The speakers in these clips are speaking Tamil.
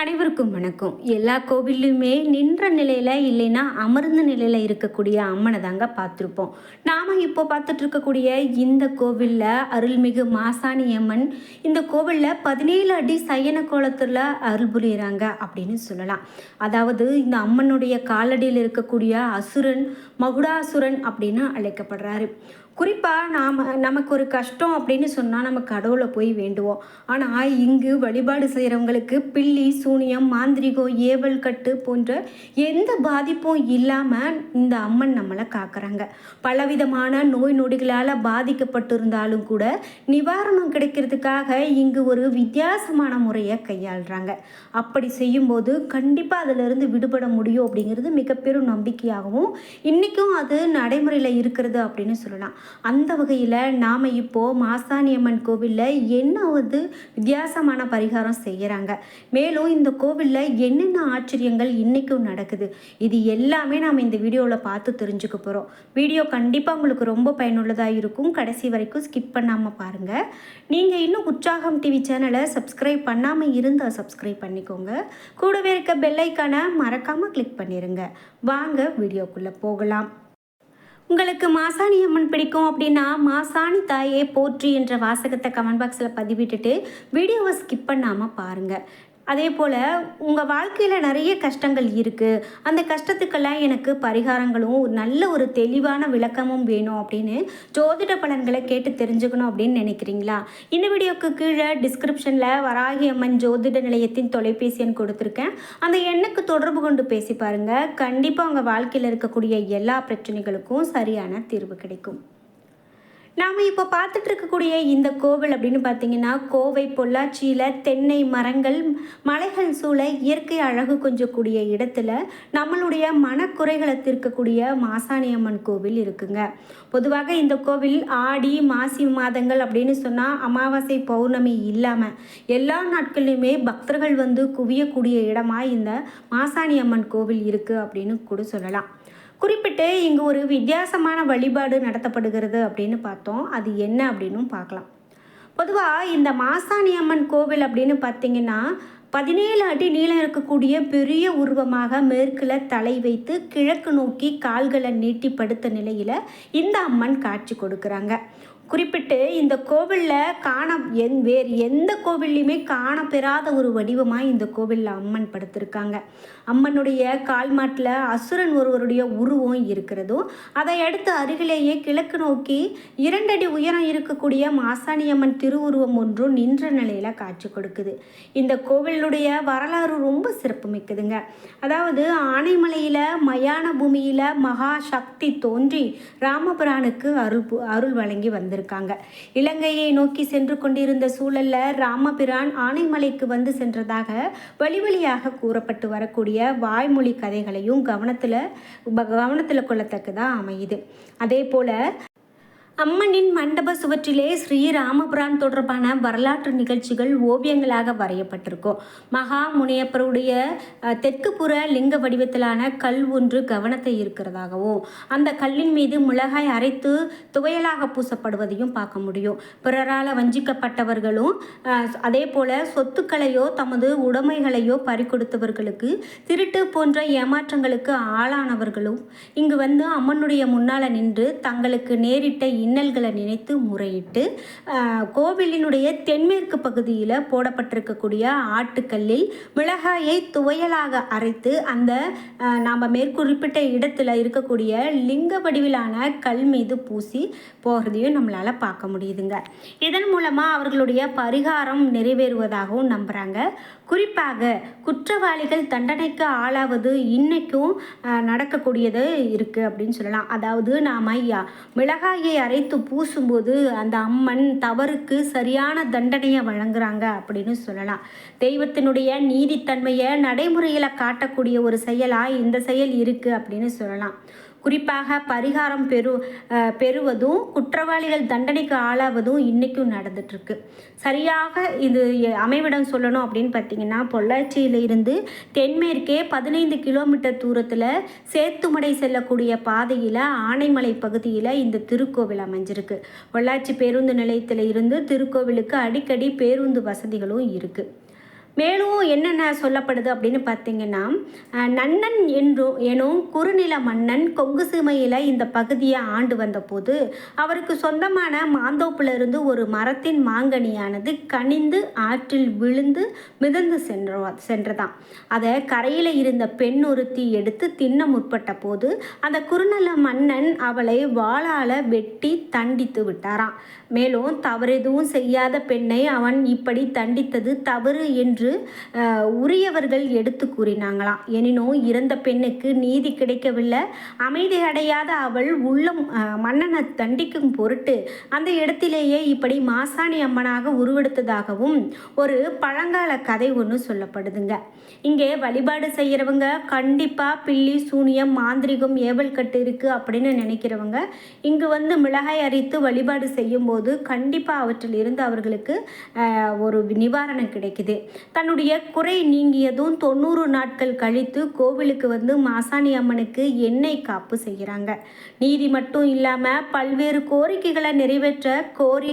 அனைவருக்கும் வணக்கம். எல்லா கோவில்லையுமே நின்ற நிலையில் இல்லைன்னா அமர்ந்த நிலையில் இருக்கக்கூடிய அம்மனை தாங்க பார்த்துருப்போம். நாம் இப்போ பார்த்துட்டு இருக்கக்கூடிய இந்த கோவிலில் அருள்மிகு மாசாணி அம்மன் இந்த கோவிலில் பதினேழு அடி சயன கோலத்தில் அருள் புரியிறாங்க அப்படின்னு சொல்லலாம். அதாவது இந்த அம்மனுடைய காலடியில் இருக்கக்கூடிய அசுரன் மகுடாசுரன் அப்படின்னு அழைக்கப்படுறாரு. குறிப்பாக நாம் நமக்கு ஒரு கஷ்டம் அப்படின்னு சொன்னால் நம்ம கடவுளை போய் வேண்டுவோம். ஆனால் இங்கு வழிபாடு செய்கிறவங்களுக்கு பில்லி சூனியம் மாந்திரிகம் ஏவல் கட்டு போன்ற எந்த பாதிப்பும் இல்லாமல் இந்த அம்மன் நம்மளை காக்கிறாங்க. பலவிதமான நோய் நொடிகளால் பாதிக்கப்பட்டிருந்தாலும் கூட நிவாரணம் கிடைக்கிறதுக்காக இங்கு ஒரு வித்தியாசமான முறையை கையாளுறாங்க. அப்படி செய்யும்போது கண்டிப்பாக அதிலிருந்து விடுபட முடியும் அப்படிங்கிறது மிகப்பெரும் நம்பிக்கையாகவும் இன்றைக்கும் அது நடைமுறையில் இருக்கிறது அப்படின்னு சொல்லலாம். அந்த வகையில் நாம் இப்போது மாசாணியம்மன் கோவிலில் என்ன வந்து வித்தியாசமான பரிகாரம் செய்கிறாங்க மேலும் இந்த கோவிலில் என்னென்ன ஆச்சரியங்கள் இன்றைக்கும் நடக்குது? இது எல்லாமே நாம் இந்த வீடியோவில் பார்த்து தெரிஞ்சுக்க போகிறோம் வீடியோ கண்டிப்பாக உங்களுக்கு ரொம்ப பயனுள்ளதாக இருக்கும். கடைசி வரைக்கும் ஸ்கிப் பண்ணாமல் பாருங்கள் நீங்கள் இன்னும் உற்சாகம் டிவி சேனலை சப்ஸ்கிரைப் பண்ணாமல் இருந்தால் சப்ஸ்கிரைப் பண்ணிக்கோங்க. கூடவே இருக்க பெல்லைக்கான மறக்காமல் கிளிக் பண்ணிடுங்க வாங்க வீடியோக்குள்ளே போகலாம். உங்களுக்கு மாசாணி அம்மன் பிடிக்கும் அப்படின்னா மாசாணி தாயே போற்றி என்ற வாசகத்தை கமெண்ட் பாக்ஸில் பதிவிட்டுட்டு வீடியோவை ஸ்கிப் பண்ணாமல் பாருங்கள் அதே போல் உங்கள் வாழ்க்கையில் நிறைய கஷ்டங்கள் இருக்குது அந்த கஷ்டத்துக்கெல்லாம் எனக்கு பரிகாரங்களும் ஒரு நல்ல ஒரு தெளிவான விளக்கமும் வேணும் அப்படின்னு ஜோதிட பலன்களை கேட்டு தெரிஞ்சுக்கணும் அப்படின்னு நினைக்கிறீங்களா? இந்த வீடியோக்கு கீழே டிஸ்கிரிப்ஷனில் வராகி அம்மன் ஜோதிட நிலையத்தின் தொலைபேசி எண் கொடுத்துருக்கேன். அந்த எண்ணுக்கு தொடர்பு கொண்டு பேசி பாருங்கள் கண்டிப்பாக உங்கள் வாழ்க்கையில் இருக்கக்கூடிய எல்லா பிரச்சனைகளுக்கும் சரியான தீர்வு கிடைக்கும். நாம் இப்போ பார்த்துட்டு இருக்கக்கூடிய இந்த கோவில் அப்படின்னு பார்த்தீங்கன்னா கோவை பொள்ளாச்சியில் தென்னை மரங்கள் மலைகள் சூழ இயற்கை அழகு கொஞ்சக்கூடிய இடத்துல நம்மளுடைய மனக்குறைகளை தீர்க்கக்கூடிய மாசாணியம்மன் கோவில் இருக்குங்க. பொதுவாக இந்த கோவில் ஆடி மாசி மாதங்கள் அப்படின்னு சொன்னால் அமாவாசை பௌர்ணமி இல்லாமல் எல்லா நாட்கள்லையுமே பக்தர்கள் வந்து குவியக்கூடிய இடமா இந்த மாசாணியம்மன் கோவில் இருக்குது அப்படின்னு கூட சொல்லலாம். குறிப்பிட்டு இங்கு ஒரு வித்தியாசமான வழிபாடு நடத்தப்படுகிறது அப்படின்னு பார்த்தோம். அது என்ன அப்படின்னும் பார்க்கலாம். பொதுவாக இந்த மாசாணி அம்மன் கோவில் அப்படின்னு பார்த்தீங்கன்னா பதினேழு அடி நீளம் இருக்கக்கூடிய பெரிய உருவமாக மேற்கில் தலை வைத்து கிழக்கு நோக்கி கால்களை நீட்டி படுத்த நிலையில் இந்த அம்மன் காட்சி கொடுக்குறாங்க. குறிப்பிட்டு இந்த கோவிலில் காண எந் வேறு எந்த கோவில்லையுமே காணப்பெறாத ஒரு வடிவமாக இந்த கோவிலில் அம்மன் படுத்திருக்காங்க. அம்மனுடைய கால் மாட்டில் அசுரன் ஒருவருடைய உருவம் இருக்கிறதும் அதை அடுத்து அருகிலேயே கிழக்கு நோக்கி இரண்டடி உயரம் இருக்கக்கூடிய மாசாணியம்மன் திருவுருவம் ஒன்றும் நின்ற நிலையில் காட்சி கொடுக்குது. இந்த கோவிலுடைய வரலாறு ரொம்ப சிறப்புமிக்குதுங்க. அதாவது ஆனைமலையில் மயான பூமியில் மகா சக்தி தோன்றி ராமபுரானுக்கு அருள் அருள் வழங்கி வந்தது. வந்திருக்காங்க. இலங்கையை நோக்கி சென்று கொண்டிருந்த சூழல்ல ராமபிரான் ஆனைமலைக்கு வந்து சென்றதாக வழி வழியாக கூறப்பட்டு வரக்கூடிய வாய்மொழி கதைகளையும் கவனத்தில் கவனத்தில் கொள்ளத்தக்கதாக அமையுது. அதே போல் அம்மனின் மண்டப சுவற்றிலே ஸ்ரீராமபுரான் தொடர்பான வரலாற்று நிகழ்ச்சிகள் ஓவியங்களாக வரையப்பட்டிருக்கும். மகா முனியப்பருடைய தெற்கு புற லிங்க வடிவத்திலான கல் ஒன்று கவனத்தை இருக்கிறதாகவும் அந்த கல்லின் மீது மிளகாய் அரைத்து துவையலாக பூசப்படுவதையும் பார்க்க முடியும். பிறரால் வஞ்சிக்கப்பட்டவர்களும் அதே போல சொத்துக்களையோ தமது உடைமைகளையோ பறிக்கொடுத்தவர்களுக்கு திருட்டு போன்ற ஏமாற்றங்களுக்கு ஆளானவர்களும் இங்கு வந்து அம்மனுடைய முன்னால் நின்று தங்களுக்கு நேரிட்ட இன்னல்களை நினைத்து முறையிட்டு கோவிலினுடைய தென்மேற்கு பகுதியில் போடப்பட்டிருக்கக்கூடிய ஆட்டுக்கல்லில் மிளகாயை துவையலாக அரைத்து அந்த நாம் மேற்குறிப்பிட்ட இடத்துல இருக்கக்கூடிய லிங்க வடிவிலான கல் மீது பூசி போகிறதையும் நம்மளால் பார்க்க முடியுதுங்க. இதன் மூலமாக அவர்களுடைய பரிகாரம் நிறைவேறுவதாகவும் நம்புகிறாங்க குறிப்பாக குற்றவாளிகள் தண்டனைக்கு ஆளாவது இன்னைக்கும் நடக்கக்கூடியது இருக்குது அப்படின்னு சொல்லலாம். அதாவது நாம் ஐயா மிளகாயை அரைத்து பூசும்போது அந்த அம்மன் தவறுக்கு சரியான தண்டனையை வழங்குறாங்க அப்படின்னு சொல்லலாம். தெய்வத்தினுடைய நீதித்தன்மையை நடைமுறையில் காட்டக்கூடிய ஒரு செயலாக இந்த செயல் இருக்குது அப்படின்னு சொல்லலாம். குறிப்பாக பரிகாரம் பெறு பெறுவதும் குற்றவாளிகள் தண்டனைக்கு ஆளாவதும் இன்றைக்கும் நடந்துட்டுருக்கு. சரியாக இது அமைவிடம் சொல்லணும் அப்படின்னு பார்த்தீங்கன்னா பொள்ளாச்சியில் இருந்து தென்மேற்கே பதினைந்து கிலோமீட்டர் தூரத்தில் சேத்துமடை செல்லக்கூடிய பாதையில் ஆனைமலை பகுதியில் இந்த திருக்கோவில் அமைஞ்சிருக்கு. பொள்ளாச்சி பேருந்து நிலையத்தில் இருந்து திருக்கோவிலுக்கு அடிக்கடி பேருந்து வசதிகளும் இருக்குது மேலும் என்னென்ன சொல்லப்படுது அப்படின்னு பார்த்தீங்கன்னா நன்னன் என்றும் எனும் குறுநில மன்னன் கொங்கு சீமையில் இந்த பகுதியை ஆண்டு வந்தபோது அவருக்கு சொந்தமான மாந்தோப்பிலிருந்து ஒரு மரத்தின் மாங்கனியானது கனிந்து ஆற்றில் விழுந்து மிதந்து சென்ற சென்றதாம். அதை கரையில் இருந்த பெண் ஒருத்தி எடுத்து தின்ன முற்பட்ட போது அந்த குறுநில மன்னன் அவளை வாளால் வெட்டி தண்டித்து விட்டாராம். மேலும் தவறெதுவும் செய்யாத பெண்ணை அவன் இப்படி தண்டித்தது தவறு என்று என்று உரியவர்கள் எடுத்து கூறினாங்களாம். எனினும் இறந்த பெண்ணுக்கு நீதி கிடைக்கவில்லை. அமைதி அடையாத அவள் உள்ளம் மன்னனை தண்டிக்கும் பொருட்டு அந்த இடத்திலேயே இப்படி மாசாணி அம்மனாக உருவெடுத்ததாகவும் ஒரு பழங்கால கதை ஒன்று சொல்லப்படுதுங்க. இங்கே வழிபாடு செய்கிறவங்க கண்டிப்பாக பில்லி சூனியம் மாந்திரிகம் ஏவல் கட்டு இருக்குது அப்படின்னு நினைக்கிறவங்க இங்கு வந்து மிளகாய் அரித்து வழிபாடு செய்யும்போது கண்டிப்பாக அவற்றில் இருந்து அவர்களுக்கு ஒரு நிவாரணம் கிடைக்குது. தன்னுடைய குறை நீங்கியதும் தொண்ணூறு நாட்கள் கழித்து கோவிலுக்கு வந்து மாசாணி அம்மனுக்கு எண்ணெய் காப்பு செய்கிறாங்க. நீதி மட்டும் இல்லாமல் பல்வேறு கோரிக்கைகளை நிறைவேற்ற கோரி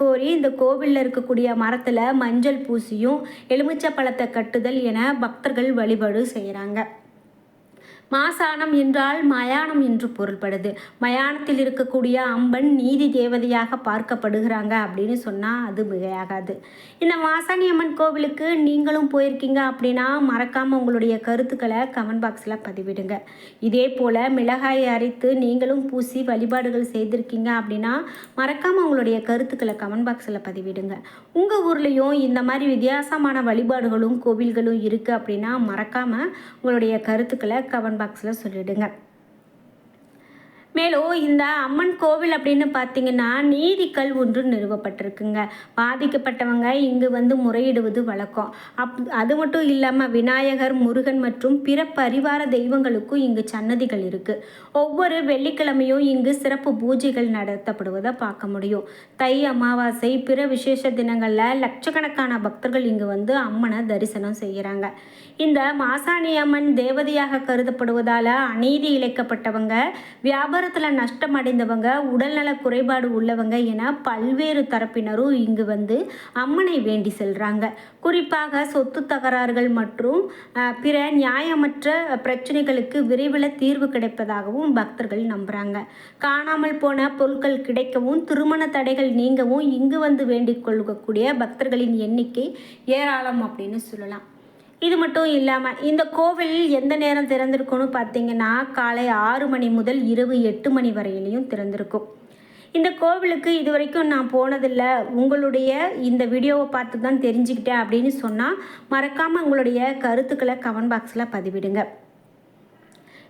கோரி இந்த கோவிலில் இருக்கக்கூடிய மரத்தில் மஞ்சள் பூசியும் எலுமிச்சை பழத்தை கட்டுதல் என பக்தர்கள் வழிபாடு செய்கிறாங்க மாசாணம் என்றால் மயானம் என்று பொருள்படுது. மயானத்தில் இருக்கக்கூடிய அம்பன் நீதி தேவதையாக பார்க்கப்படுகிறாங்க அப்படின்னு சொன்னால் அது மிகையாகாது. இந்த மாசாணி அம்மன் கோவிலுக்கு நீங்களும் போயிருக்கீங்க அப்படின்னா மறக்காமல் உங்களுடைய கருத்துக்களை கமெண்ட் பாக்ஸில் பதிவிடுங்க. இதே போல் மிளகாயை அரைத்து நீங்களும் பூசி வழிபாடுகள் செய்திருக்கீங்க அப்படின்னா மறக்காமல் உங்களுடைய கருத்துக்களை கமெண்ட் பாக்ஸில் பதிவிடுங்க. உங்கள் ஊர்லேயும் இந்த மாதிரி வித்தியாசமான வழிபாடுகளும் கோவில்களும் இருக்குது அப்படின்னா மறக்காமல் உங்களுடைய கருத்துக்களை கமெண்ட் பாக்ஸில் சொல்லிவிடுங்க மேலும் இந்த அம்மன் கோவில் அப்படின்னு பார்த்தீங்கன்னா நீதிக்கல் ஒன்று நிறுவப்பட்டிருக்குங்க. பாதிக்கப்பட்டவங்க இங்கு வந்து முறையிடுவது வழக்கம். அப் அது மட்டும் இல்லாமல் விநாயகர் முருகன் மற்றும் பிற பரிவார தெய்வங்களுக்கும் இங்கு சன்னதிகள் இருக்குது ஒவ்வொரு வெள்ளிக்கிழமையும் இங்கு சிறப்பு பூஜைகள் நடத்தப்படுவதை பார்க்க முடியும். தை அமாவாசை பிற விசேஷ தினங்களில் லட்சக்கணக்கான பக்தர்கள் இங்கு வந்து அம்மனை தரிசனம் செய்கிறாங்க இந்த மாசாணி அம்மன் தேவதையாக கருதப்படுவதால் அநீதி இழைக்கப்பட்டவங்க வியாபாரத்தில் நஷ்டம் அடைந்தவங்க உடல்நல குறைபாடு உள்ளவங்க என பல்வேறு தரப்பினரும் இங்கு வந்து அம்மனை வேண்டி செல்கிறாங்க குறிப்பாக சொத்து தகராறுகள் மற்றும் பிற நியாயமற்ற பிரச்சனைகளுக்கு விரைவில் தீர்வு கிடைப்பதாகவும் பக்தர்கள் நம்புகிறாங்க காணாமல் போன பொருட்கள் கிடைக்கவும் திருமண தடைகள் நீங்கவும் இங்கு வந்து வேண்டிக் கொள்ளக்கூடிய பக்தர்களின் எண்ணிக்கை ஏராளம் அப்படின்னு சொல்லலாம். இது மட்டும் இல்லாமல் இந்த கோவில் எந்த நேரம் திறந்திருக்கும்னு பார்த்தீங்கன்னா காலை ஆறு மணி முதல் இரவு எட்டு மணி வரையிலையும் திறந்திருக்கும். இந்த கோவிலுக்கு இது வரைக்கும் நான் போனதில்லை. உங்களுடைய இந்த வீடியோவை பார்த்து தான் தெரிஞ்சுக்கிட்டேன் அப்படின்னு சொன்னால் மறக்காமல் உங்களுடைய கருத்துக்களை கமெண்ட் பாக்ஸில் பதிவிடுங்க.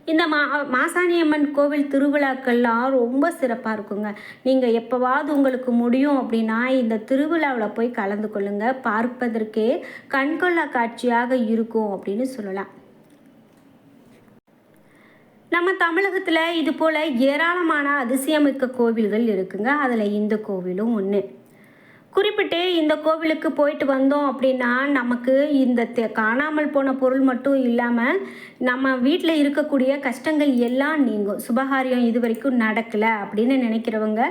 இந்த மா மாசாணியம்மன் கோவில் திருவிழாக்கள்லாம் ரொம்ப சிறப்பாக இருக்குங்க. நீங்கள் எப்போவாவது உங்களுக்கு முடியும் அப்படின்னா இந்த திருவிழாவில் போய் கலந்து கொள்ளுங்க. பார்ப்பதற்கே கண்கொள்ளா காட்சியாக இருக்கும் அப்படின்னு சொல்லலாம். நம்ம தமிழகத்தில் இது போல் ஏராளமான அதிசயமிக்க கோவில்கள் இருக்குங்க. அதில் இந்த கோவிலும் ஒன்று குறிப்பிட்டு இந்த கோவிலுக்கு போயிட்டு வந்தோம் அப்படின்னா நமக்கு இந்த தெ- காணாமல் போன பொருள் மட்டும் இல்லாமல் நம்ம வீட்டில் இருக்கக்கூடிய கஷ்டங்கள் எல்லாம் நீங்கும். சுபகாரியம் இது வரைக்கும் நடக்கலை அப்படின்னு நினைக்கிறவங்க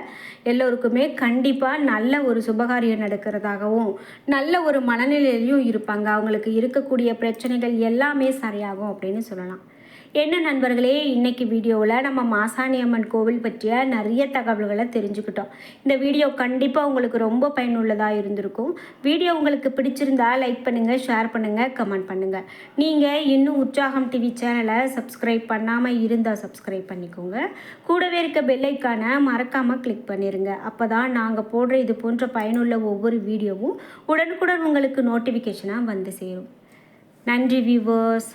எல்லோருக்குமே கண்டிப்பாக நல்ல ஒரு சுபகாரியம் நடக்கிறதாகவும் நல்ல ஒரு மனநிலையிலையும் இருப்பாங்க. அவங்களுக்கு இருக்கக்கூடிய பிரச்சனைகள் எல்லாமே சரியாகும் அப்படின்னு சொல்லலாம். என்ன நண்பர்களே இன்றைக்கி வீடியோவில் நம்ம மாசாணி அம்மன் கோவில் பற்றிய நிறைய தகவல்களை தெரிஞ்சுக்கிட்டோம். இந்த வீடியோ கண்டிப்பாக உங்களுக்கு ரொம்ப பயனுள்ளதாக இருந்திருக்கும். வீடியோ உங்களுக்கு பிடிச்சிருந்தா லைக் பண்ணுங்கள் ஷேர் பண்ணுங்கள் கமெண்ட் பண்ணுங்கள் நீங்கள் இன்னும் உற்சாகம் டிவி சேனலை சப்ஸ்கிரைப் பண்ணாமல் இருந்தால் சப்ஸ்கிரைப் பண்ணிக்கோங்க. கூடவே இருக்க பெல்லைக்கான மறக்காமல் கிளிக் பண்ணிடுங்க அப்போ தான் நாங்கள் போடுற இது போன்ற பயனுள்ள ஒவ்வொரு வீடியோவும் உடனுக்குடன் உங்களுக்கு நோட்டிஃபிகேஷனாக வந்து சேரும். நன்றி வியூவர்ஸ்